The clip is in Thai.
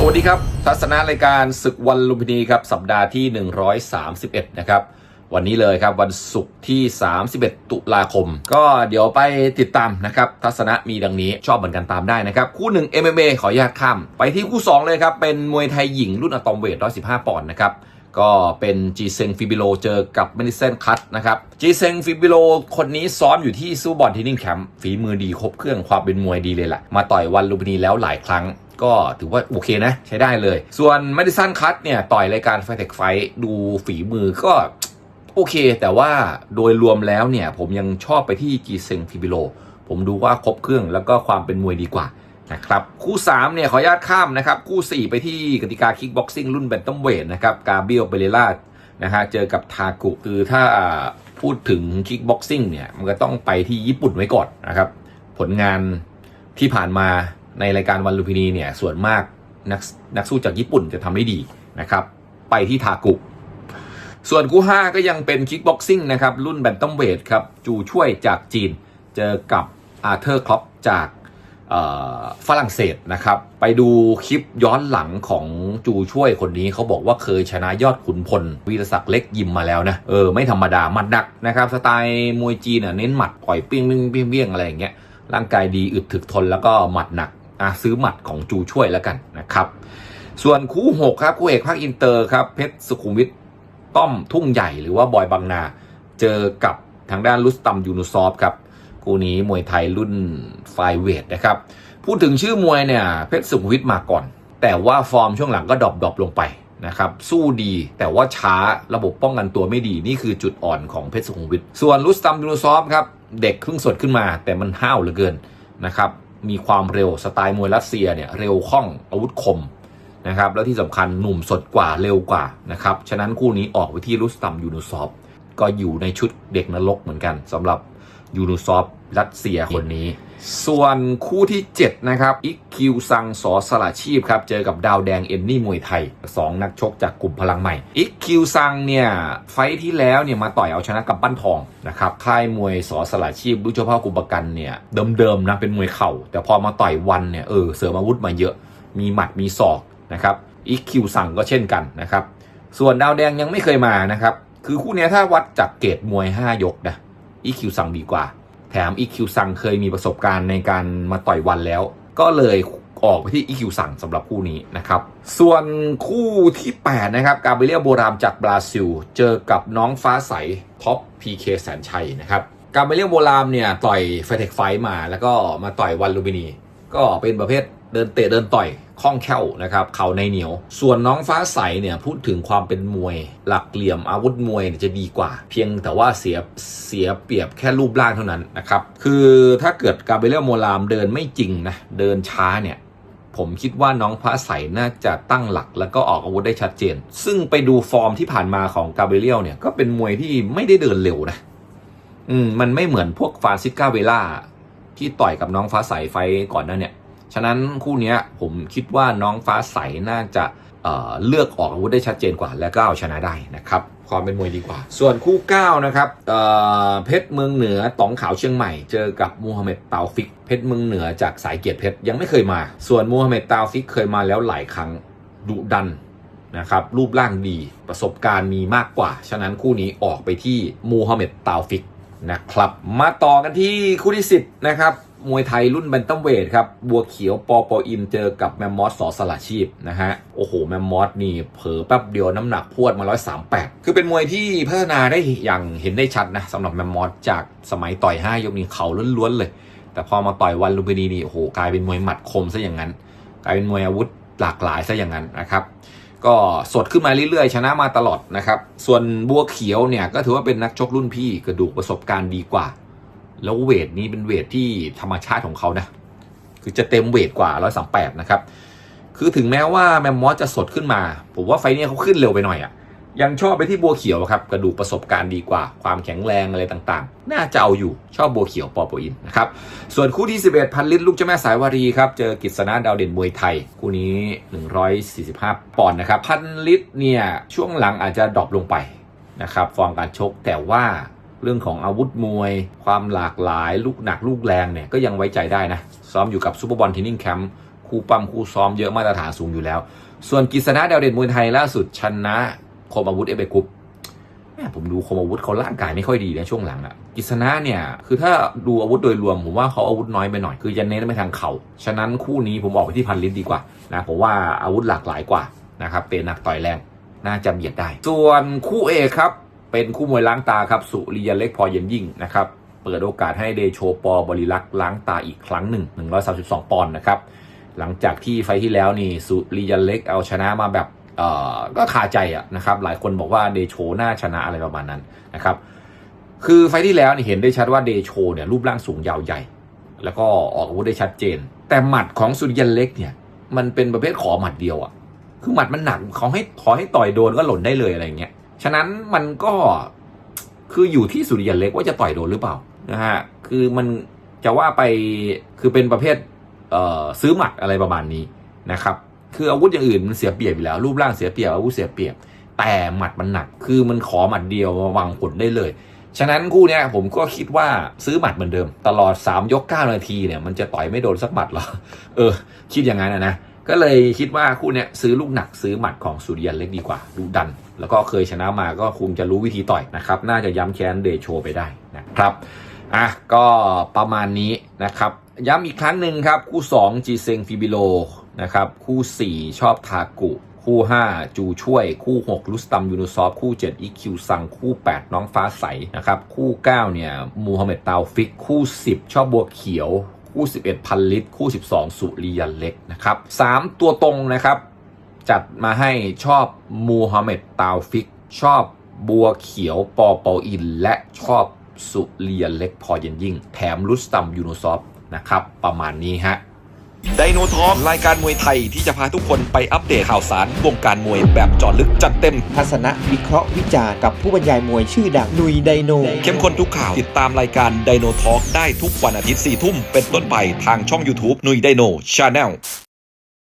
สวัสดีครับ ทัศนะรายการศึกวันลุมพินีครับ สัปดาห์ที่ 131 นะครับ วันนี้เลยครับวันศุกร์ที่ 31 ตุลาคม ก็เดี๋ยวไปติดตามนะครับ ทัศนะมีดังนี้ชอบเหมือนกันตามได้นะครับ คู่หนึ่ง MMA ขออนุญาตข้ามไปที่คู่ 2 เลยครับ เป็นมวยไทยหญิงรุ่นอะตอมเวท 115 ปอนด์นะครับก็เป็นจีเซงฟิบิโลเจอกับเมนิเซนคัตนะครับจีเซงฟิบิโลคนนี้ซ้อมอยู่ที่ซูบอลทีนิ่งแคมป์ฝีมือดีครบเครื่องความเป็นมวยดีเลยแหละมาต่อยวันลุมพินีแล้วหลายครั้ง ก็ถือว่าโอเคนะ ใช้ได้เลย ส่วนเมดิสันคัตเนี่ย ต่อยรายการไฟเทคไฟดูฝีมือก็โอเค แต่ว่าโดยรวมแล้วเนี่ย ผมยังชอบไปที่จีเซงฟิบิโล ผมดูว่าครบเครื่องแล้วก็ความเป็นมวยดีกว่านะครับคู่ 3 เนี่ย ขออนุญาตข้ามนะครับ คู่ 4 ไปที่กติกาคิกบ็อกซิ่งรุ่นแบนตัมเวทนะครับกาเบียลเบเลล่านะฮะเจอกับทากุคือถ้าพูดถึงคิกบ็อกซิ่งเนี่ย มันก็ต้องไปที่ญี่ปุ่นไว้ก่อนนะครับ ผลงานที่ผ่านมา ในรายการวันลุมพินีเนี่ยส่วนมากนักนักสู้จากญี่ปุ่นจะทำได้ดีนะครับ ไปที่ทากุ ส่วนคู่5ก็ยังเป็นคิกบ็อกซิ่งนะครับ รุ่นแบนตัมเวทครับ จูช่วยจากจีน เจอกับอาร์เธอร์คลอปจากฝรั่งเศสนะครับ ไปดูคลิปย้อนหลังของจูช่วยคนนี้เขาบอกว่าเคยชนะยอดขุนพลวีรศักดิ์เล็กยิมมาแล้วนะ เออ ไม่ธรรมดาหมัดหนักนะครับ สไตล์มวยจีนเน้นหมัดปล่อยปิ้งปิ้งปิ้งปิ้งอะไรอย่างเงี้ยร่างกายดีอึดถึกทนแล้วก็หมัดหนัก อะซื้อหมัดของจูช่วยแล้วกันนะครับ ส่วนคู่6ครับคู่เอกภาคอินเตอร์ครับเพชรสุขุมวิทต้อมทุ่งใหญ่หรือว่าบอยบางนา เจอกับทางด้านลุสตัมยูนุซอฟครับคู่นี้มวยไทยรุ่นไฟเวทนะครับพูดถึงชื่อมวยเนี่ยเพชรสุขุมวิทมาก่อน แต่ว่าฟอร์มช่วงหลังก็ดรอปดอปลงไปนะครับสู้ดีแต่ว่าช้าระบบป้องกันตัวไม่ดีนี่คือจุดอ่อนของเพชรสุขุมวิทส่วนลุสตัมยูนุซอฟครับเด็กเพิ่งสดขึ้นมาแต่มันห้าวเหลือเกินนะครับ มีความเร็วสไตล์มวยรัสเซียเนี่ยเร็วคล่องอาวุธคมนะครับแล้วที่สำคัญหนุ่มสดกว่าเร็วกว่านะครับฉะนั้นคู่นี้ออกไปที่รุสตัมยูนูซอฟก็อยู่ในชุดเด็กนรกเหมือนกันสำหรับยูนูซอฟรัสเซียคนนี้ ส่วนคู่ที่ 7 นะครับอิกคิวซังสอสละชีพครับ เจอกับดาวแดงเอ็นนี่มวยไทย 2 นักชกจากกลุ่มพลังใหม่อิกคิวซังเนี่ย ไฟที่แล้วเนี่ยมาต่อยเอาชนะกับปั้นทองนะครับค่ายมวยสอสละชีพรู้เฉพาะกลุ่มประกันเนี่ย เดิมๆนะเป็นมวยเข่า แต่พอมาต่อยวันเนี่ยเออเสริมอาวุธมาเยอะ มีหมัดมีศอกนะครับอีคิวสั่งก็เช่นกันนะครับส่วนดาวแดงยังไม่เคยมานะครับคือคู่นี้ถ้าวัดจากเกรดมวย 5 ยกนะอีคิวสั่งดีกว่า แถมอีคิวสั่งเคยมีประสบการณ์ในการมาต่อยวันแล้ว ก็เลยออกไปที่อีคิวสั่งสำหรับคู่นี้นะครับ ส่วนคู่ที่ 8 นะครับ กาเบรียลโบรามจากบราซิล เจอกับน้องฟ้าใส ท็อปพีเคแสนชัยนะครับ กาเบรียลโบรามเนี่ย ต่อยไฟเทคไฟมา แล้วก็มาต่อยวันลูมินี ก็เป็นประเภทเดินเตะเดินต่อย คล่องแคล่วนะครับเข่าในเหนียว ส่วนน้องฟ้าใสเนี่ยพูดถึงความเป็นมวย หลักเหลี่ยมอาวุธมวยยจะดีกว่า เพียงแต่ว่าเสียเสียเปรียบแค่รูปร่างเท่านั้นนะครับคือถ้าเกิดกาเบเรียลโมรามเดินไม่จริงนะเดินช้าเนี่ยผมคิดว่าน้องฟ้าใสน่าจะตั้งหลักแล้วก็ออกอาวุธได้ชัดเจน ซึ่งไปดูฟอร์มที่ผ่านมาของกาเบรียลเนี่ยก็เป็นมวยที่ไม่ได้เดินเร็วนะ อืมมันไม่เหมือนพวกฟานซิสกาเวล่าที่ต่อยกับน้องฟ้าใสไฟก่อนหนั้นเนี่ย ฉะนั้นคู่นี้ผมคิดว่าน้องฟ้าใสน่าจะเเลือกออกอาวุธได้ชัดเจนกว่า และก็เอาชนะได้นะครับความเป็นมวยดีกว่า ส่วนคู่ 9 นะครับเเพชรเมืองเหนือตองขาวเชียงใหม่ เจอกับมูฮัมหมัดเตาฟิก เพชรเมืองเหนือจากสายเกียรติเพชรยังไม่เคยมา ส่วนมูฮัมหมัดเตาฟิกเคยมาแล้วหลายครั้งดุดันนะครับรูปร่างดีประสบการณ์มีมากกว่า ฉะนั้นคู่นี้ออกไปที่มูฮัมหมัดตาวฟิกนะครับ มาต่อกันที่คู่ที่ 10 นะครับ มวยไทยรุ่นแบนตัมเวทครับ บัวเขียวปอปออินเจอกับแมมมอสสอสละชีพนะฮะ โอ้โห แมมมอสนี่เผลอแป๊บเดียวน้ำหนักพวดมา 138 คือเป็นมวยที่พัฒนาได้อย่างเห็นได้ชัดนะสำหรับแมมมอสจากสมัยต่อย 5 ยกนี้เขาล้วนๆเลย แต่พอมาต่อยวันลุมพินีนี่โอ้โหกลายเป็นมวยหมัดคมซะอย่างนั้น กลายเป็นมวยอาวุธหลากหลายซะอย่างนั้นนะครับก็สดขึ้นมาเรื่อยๆ ชนะมาตลอดนะครับ ส่วนบัวเขียวเนี่ยก็ถือว่าเป็นนักชกรุ่นพี่กระดูกประสบการณ์ดีกว่า แล้วเวทนี้เป็นเวทที่ธรรมชาติของเขานะ คือจะเต็มเวทกว่า 138 นะครับ คือถึงแม้ว่าแมมมอสจะสดขึ้นมา ผมว่าไฟเนี้เขาขึ้นเร็วไปหน่อยอะ่ะ ยังชอบไปที่บัวเขียวครับ กระดูกประสบการณ์ดีกว่า ความแข็งแรงอะไรต่างๆ น่าจะเอาอยู่ ชอบบัวเขียวปอโปอินนะครับ ส่วนคู่ที่ 11 พันลิตรลูกเจ้าแม่สายวารีครับ เจอกิษณะดาวเด่นมวยไทย คู่นี้ 145 ปอนด์นะครับ พันลิตรเนี่ย ช่วงหลังอาจจะดรอปลงไปนะครับ ฟอร์มการชก แต่ว่า เรื่องของอาวุธมวย ความหลากหลายลูกหนักลูกแรงเนี่ยก็ยังไว้ใจได้นะ ซ้อมอยู่กับซูเปอร์บอลทีนิ่งแคมป์คู่ปั้มคู่ซ้อมเยอะมาตรฐานสูงอยู่แล้ว ส่วนกิษณะดาวเด่นมวยไทยล่าสุดชนะคมอาวุธเอเบกุปแม่ผมดูคมอาวุธเขาร่างกายไม่ค่อยดีนะช่วงหลังอะกิษณะเนี่ยคือถ้าดูอาวุธโดยรวมผมว่าเขาอาวุธน้อยไปหน่อยคือจะเน้นไปทางเขา่าฉะนั้นคู่นี้ผมออกไปที่พันลิตรดีกว่านะผมว่าอาวุธหลากหลายกว่านะครับเป็นหนักต่อยแรงน่าจะเบียดได้ ส่วนคู่เอกครับ เป็นคู่มวยล้างตาครับ สุริยันเล็กพอเย็นยิ่งนะครับ เปิดโอกาสให้เดโชปอบริลักษ์ล้างตาอีกครั้งหนึ่ง 132 ปอนด์นะครับ หลังจากที่ไฟที่แล้วนี่สุริยันเล็กเอาชนะมาแบบเอ่อก็คาใจอะนะครับ หลายคนบอกว่าเดโชน่าชนะอะไรประมาณนั้นนะครับ คือไฟที่แล้วนี่เห็นได้ชัดว่าเดโชเนี่ยรูปร่างสูงยาวใหญ่ แล้วก็ออกอาวุธได้ชัดเจน แต่หมัดของสุริยันเล็กเนี่ยมันเป็นประเภทขอหมัดเดียวอะคือหมัดมันหนักเขาให้ขอให้ต่อยโดนก็หล่นได้เลยอะไรอย่างเงี้ย ฉะนั้นมันก็คืออยู่ที่สุริยันเล็กว่าจะต่อยโดนหรือเปล่านะฮะคือมันจะว่าไปคือเป็นประเภทเอ่อซื้อหมัดอะไรประมาณนี้นะครับคืออาวุธอย่างอื่นมันเสียเปรียบอยู่แล้ว รูปร่างเสียเปรียบอาวุธเสียเปรียบ แต่หมัดมันหนัก คือมันขอหมัดเดียวมาวางผลได้เลย ฉะนั้นคู่เนี้ยผมก็คิดว่าซื้อหมัดเหมือนเดิม ตลอด 3 ยก 9 นาทีเนี่ยมันจะต่อยไม่โดนสักหมัดหรอเออ คิดอย่างนั้นนะนะ ก็เลยคิดว่าคู่เนี้ยซื้อลูกหนักซื้อหมัดของสุริยันเล็กดีกว่าดูดัน แล้วก็เคยชนะมาก็คงจะรู้วิธีต่อยนะครับ น่าจะย้ำแค้นเดโชไปได้นะครับอะก็ประมาณนี้นะครับ ย้ำอีกครั้งหนึ่งครับ คู่ 2 จีเซงฟิบิโลนะครับ คู่ 4 ชอบทากุ คู่ 5 จูช่วย คู่ 6 ลุสตัมยูนุซอฟ คู่ 7 อีคิวซัง คู่ 8 น้องฟ้าใสนะครับ คู่ 9 เนี่ย มูฮัมเหม็ดตาวฟิก คู่ 10 ชอบบัวเขียว คู่ 11 พันลิตร คู่ 12 สุริยันเล็กนะครับ 3 ตัวตรงนะครับ จัดมาให้ชอบมูฮัมเหม็ดตาวฟิก ชอบบัวเขียวปอปออิน และชอบสุเรียนเล็กพอเย็นยิ่ง แถมลุสตัมยูโนซอฟนะครับ ประมาณนี้ฮะ ไดโนทอ l รายการมวยไทยที่จะพาทุกคนไปอัปเดตข่าวสารวงการมวยแบบเจาะลึกจัดเต็ม ทัศนะวิเคราะห์วิจารณ์กับผู้บรรยายมวยชื่อดังนุยไดโน เข้มข้นทุกข่าวติดตามรายการไดโนทอ l ได้ทุกวันอาทิตย์4ทุ่มเป็นต้นไปทางช่อง YouTube นุยไดโนชาแนล